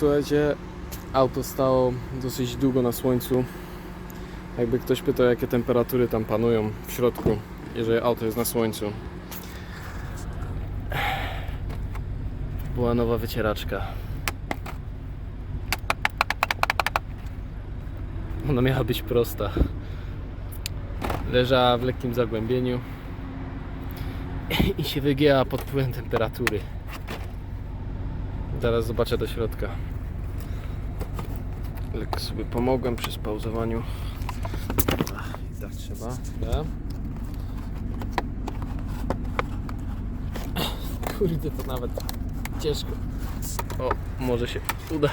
Słuchajcie, auto stało dosyć długo na słońcu. Jakby ktoś pytał, jakie temperatury tam panują w środku, jeżeli auto jest na słońcu. Była nowa wycieraczka. Ona miała być prosta. Leżała w lekkim zagłębieniu i się wygięła pod wpływem temperatury. Zaraz zobaczę do środka. Lekko sobie pomogłem przy spauzowaniu. I tak trzeba. Ja. Kurde, to nawet ciężko. O, może się uda.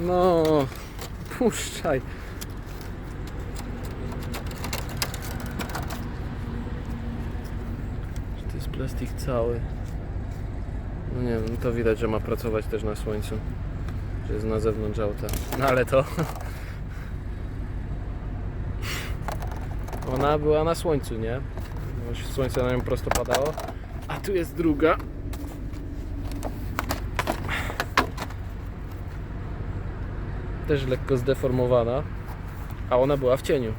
No, puszczaj. To jest plastik cały. No nie wiem, to widać, że ma pracować też na słońcu. Że jest na zewnątrz auta. No ale to... Ona była na słońcu, nie? Słońce na nią prosto padało. A tu jest druga. Też lekko zdeformowana. A ona była w cieniu.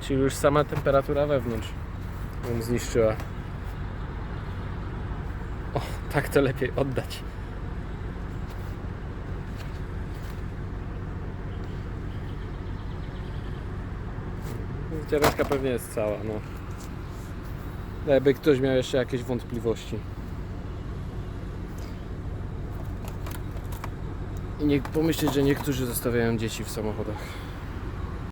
Czyli już sama temperatura wewnątrz ją zniszczyła. O, tak to lepiej oddać. Wycieraczka pewnie jest cała, no. Jakby ktoś miał jeszcze jakieś wątpliwości. I nie pomyśleć, że niektórzy zostawiają dzieci w samochodach.